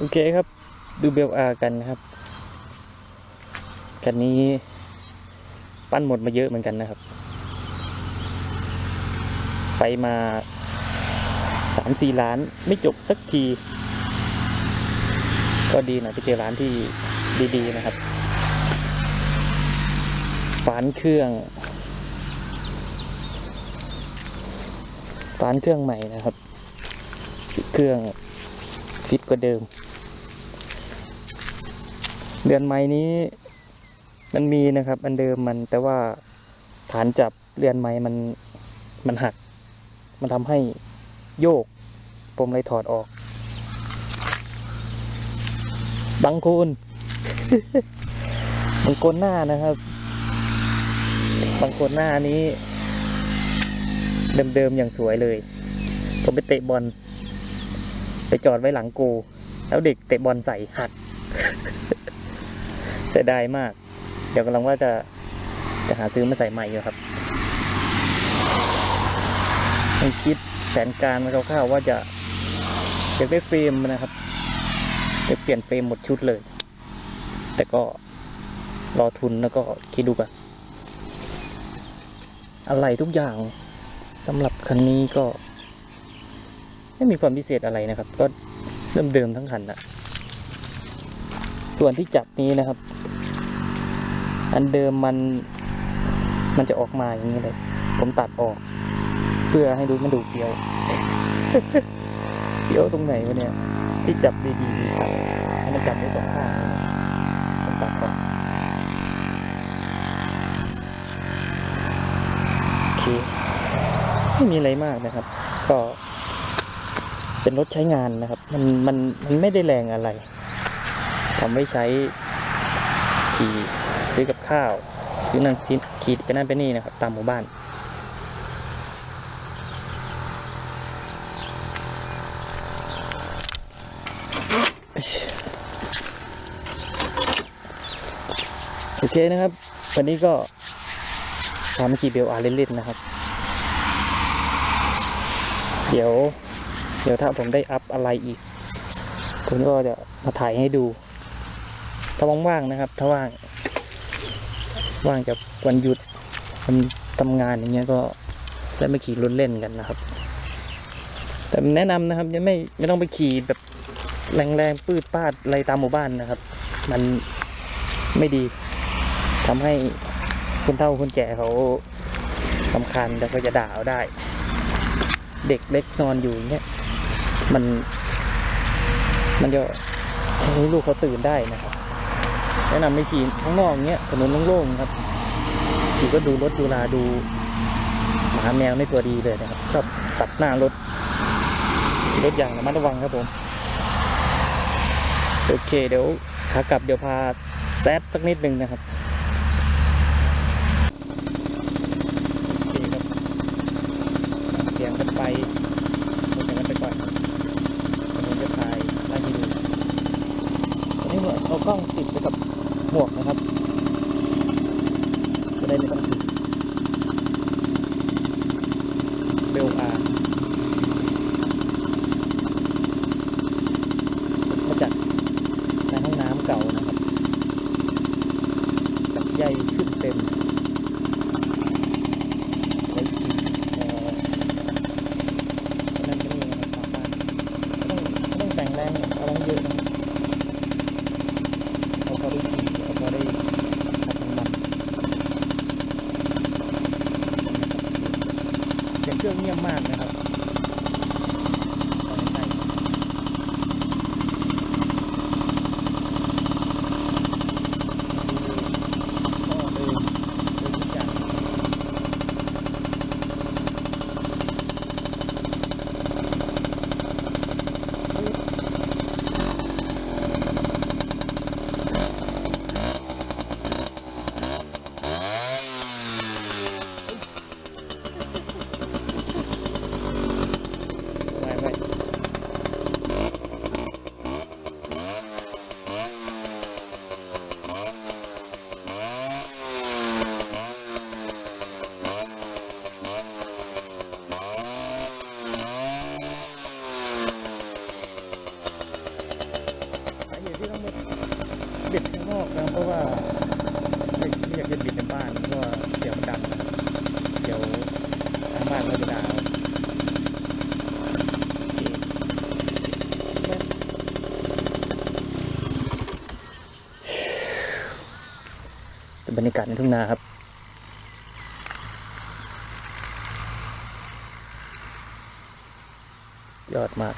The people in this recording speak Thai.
โอเคครับ ดูเบลอากันนะครับคันนี้ ปั้นหมดมาเยอะเหมือนกันนะครับ ไปมาสามสี่ล้านไม่จบสักที ก็ดีหน่อยไปเจอร้านที่ดีๆนะครับฝานเครื่องฝานเครื่องใหม่นะครับ เครื่องฟิตกว่าเดิม เดือนไม้นี้ มันมีนะครับ อันเดิมมันแต่ว่าฐานจับเรือนไม้มันมันหัก มันทำให้โยก ผมเลยถอดออกบางคนบางคนหน้านะครับบางคนหน้านี้ เดิมๆอย่างสวยเลย ผมไปเตะบอล ไปจอดไว้หลังกู แล้วเด็กเตะบอลใส่หัก เสียดายมาก เดี๋ยวกำลังว่าจะจะหาซื้อมาใส่ใหม่อยู่ครับยังคิดแผนการมาคร่าวๆว่าจะอยากได้เฟรมนะครับ จะเปลี่ยนเฟรมหมดชุดเลย แต่ก็รอทุนแล้วก็คิดดูกันอะไรทุกอย่างสำหรับคันนี้ก็ ไม่มีความพิเศษอะไรนะครับ ก็เดิมๆทั้งคันนะ ส่วนที่จับนี้นะครับ อันเดิมมันมันจะออกมาอย่างนี้เลย ผมตัดออก เพื่อให้ดูมันดูเฟี้ยวเฟี้ยวตรงไหนวะเนี่ย ที่จับดีๆครับให้มันจับได้สองข้างผมตัดออกโอเคไม่มีอะไรมากนะครับ ก็เป็นรถใช้งานนะครับ มันมันมันไม่ได้แรงอะไร ทำไว้ใช้ขี่ซื้อกับข้าวซื้อนั่นซื้อขี่ไปนั่นไปนี่นะครับ ตามหมู่บ้าน โอเคนะครับ วันนี้ก็พามขี่เบลอาเล่นๆนะครับ เดี๋ยว เดี๋ยวถ้าผมได้อัพอะไรอีก ผมก็จะมาถ่ายให้ดู ถ้าว่างๆนะครับ ถ้าว่างว่างจากวันหยุดวันทำงานอย่างเงี้ยก็ได้มาขี่รถเล่นกันนะครับ แต่แนะนำนะครับยังไม่ไม่ต้องไปขี่แบบแรงๆปืดปาดอะไรตามหมู่บ้านนะครับ มันไม่ดีทำให้คนเฒ่าคนแก่เขาสำคัญแล้วก็จะด่าเอาได้ เด็กเล็กนอนอยู่อย่างเงี้ยมัน มันจะให้ลูกเขาตื่นได้นะครับ แนะนำไม่ขี่ข้างนอกเงี้ยถนนโล่งๆครับขี่ก็ดูรถดูลาดูหมาแมวในตัวดีเลยนะครับชอบตัดหน้ารถรถอย่างระมัดระวังครับผม โอเคเดี๋ยวขากลับเดี๋ยวพาแซดสักนิดหนึ่งนะครับเสียงกันไปเสียงกันไปก่อนครับผมจะถ่ายไล่ให้ดูตอนนี้เรากล้องติดไปกับ หมวกนะครับจะได้ไม่ต้องติดเบลอาร์มาจากในห้องน้ำเก่านะครับกับใยขึ้นเต็ม บรรยากาศในทุ่งนาครับ ยอดมาก